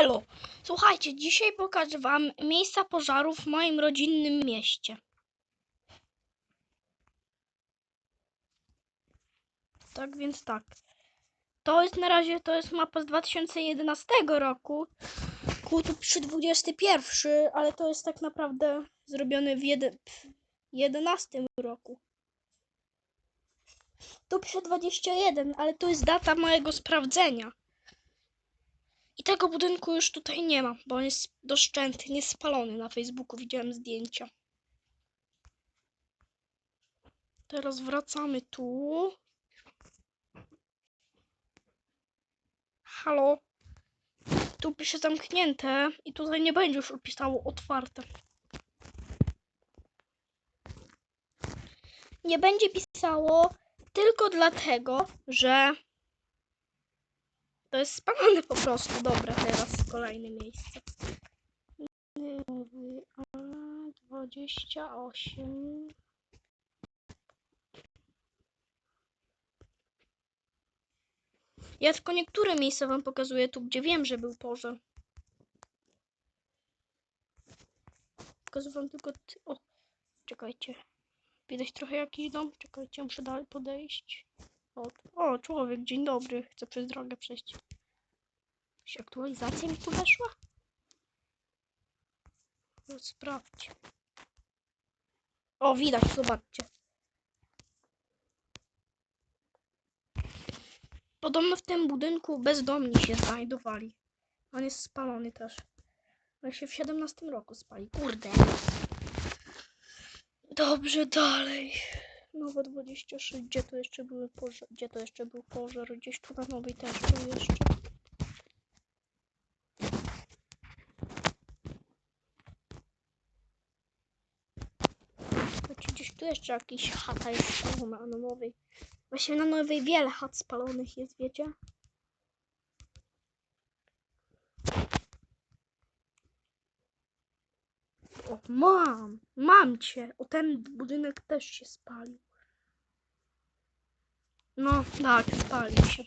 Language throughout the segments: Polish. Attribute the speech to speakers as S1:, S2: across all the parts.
S1: Elo! Słuchajcie, dzisiaj pokażę wam miejsca pożarów w moim rodzinnym mieście. Tak więc tak. To jest na razie, to jest mapa z 2011 roku. Ku tu przy 21, ale to jest tak naprawdę zrobione w jedy- w 11 roku. Tu przy 21, ale to jest data mojego sprawdzenia. Tego budynku już tutaj nie ma, bo on jest doszczętnie spalony. Na Facebooku widziałem zdjęcia. Teraz wracamy tu. Halo? Tu pisze zamknięte i tutaj nie będzie już pisało otwarte. Nie będzie pisało tylko dlatego, że to jest spalone po prostu. Dobra, teraz kolejne miejsce. Nowy, a, 28. Ja tylko niektóre miejsca wam pokazuję tu, gdzie wiem, że był pożar. Pokazuję wam tylko... Ty... O, czekajcie. Widać trochę jakiś dom? Czekajcie, muszę dalej podejść. O, o, człowiek, dzień dobry. Chcę przez drogę przejść. Jakaś aktualizacja mi tu weszła? No, sprawdź. O, widać, zobaczcie. Podobno w tym budynku bezdomni się znajdowali. On jest spalony też. On się w 17 roku spali. Kurde. Dobrze, dalej. Nowe 26. Gdzie to jeszcze były pożar? Gdzie to jeszcze był pożar? Gdzieś tu na nowej też był jeszcze. Chodź, gdzieś tu jeszcze jakiś chata jest spalona na nowej. Właśnie na nowej wiele chat spalonych jest, wiecie? O, mam! Mam cię! O, ten budynek też się spalił. No, tak, spalił się.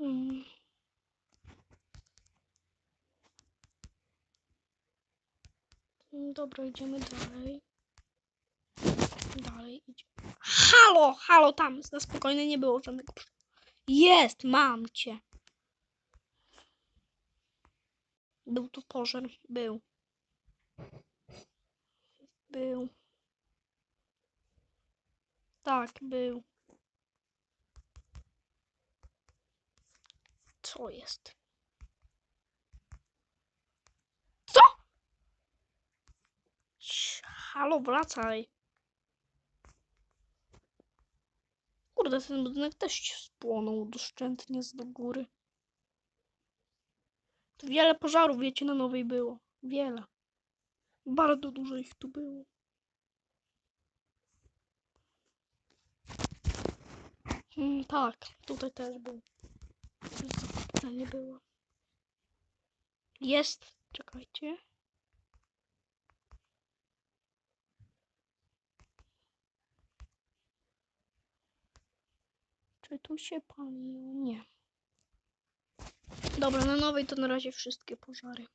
S1: Mm. Mm, Dobra, idziemy dalej. Dalej idziemy. Halo, halo, tam na spokojnie nie było żadnego. Jest, mam cię. Był tu pożar, był. Był. Tak, był. Co jest? Co? Halo, wracaj. Kurde, ten budynek też się spłonął doszczętnie z do góry. Tu wiele pożarów, wiecie, na nowej było. Wiele. Bardzo dużo ich tu było. Mm, tak, tutaj też był. To nie było. Jest. Czekajcie. Czy tu się paliło? Nie. Dobra, na nowej to na razie wszystkie pożary.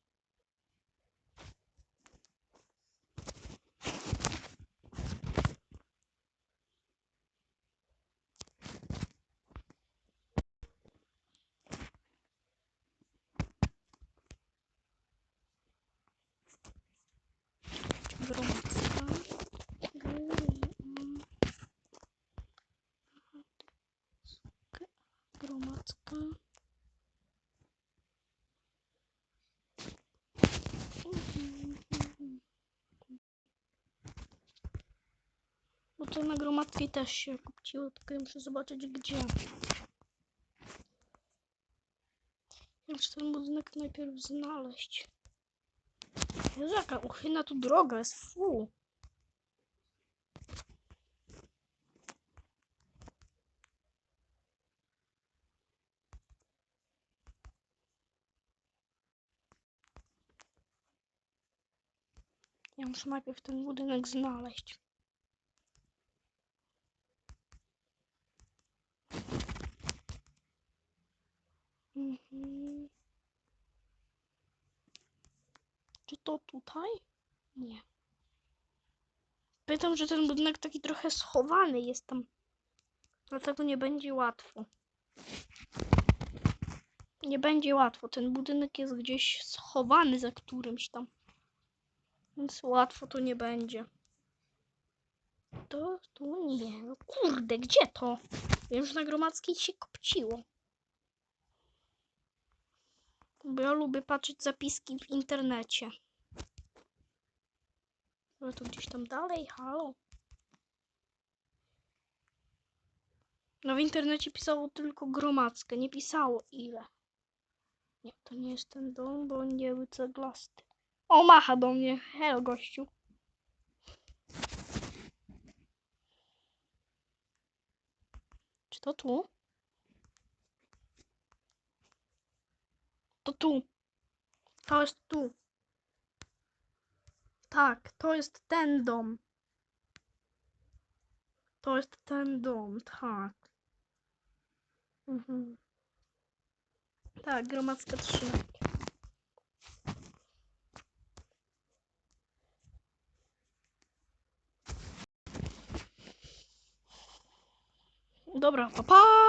S1: Gromadzka. Gromadzka. Bo to na gromadskiej też się kupciło, tylko ja muszę zobaczyć gdzie. Muszę ten budynek najpierw znaleźć. Jaka uchyna tu droga jest, fu. Ja muszę najpierw ten budynek znaleźć. Mhm. Czy to tutaj? Nie. Pytam, że ten budynek taki trochę schowany jest tam. Dlatego nie będzie łatwo. Nie będzie łatwo. Ten budynek jest gdzieś schowany za którymś tam. Więc łatwo to nie będzie. To tu nie. No kurde, gdzie to? Wiem, że na Gromadzkiej się kopciło. Bo ja lubię patrzeć zapiski w internecie. Ale to gdzieś tam dalej, halo. No w internecie pisało tylko gromadzkie, nie pisało ile. Nie, to nie jest ten dom, bo on nie był ceglasty. O, macha do mnie. Hel, gościu. Czy to tu? To tu. To jest tu. Tak, to jest ten dom. To jest ten dom, tak. Mhm. Tak, gromadzka 3. Dobra, pa pa!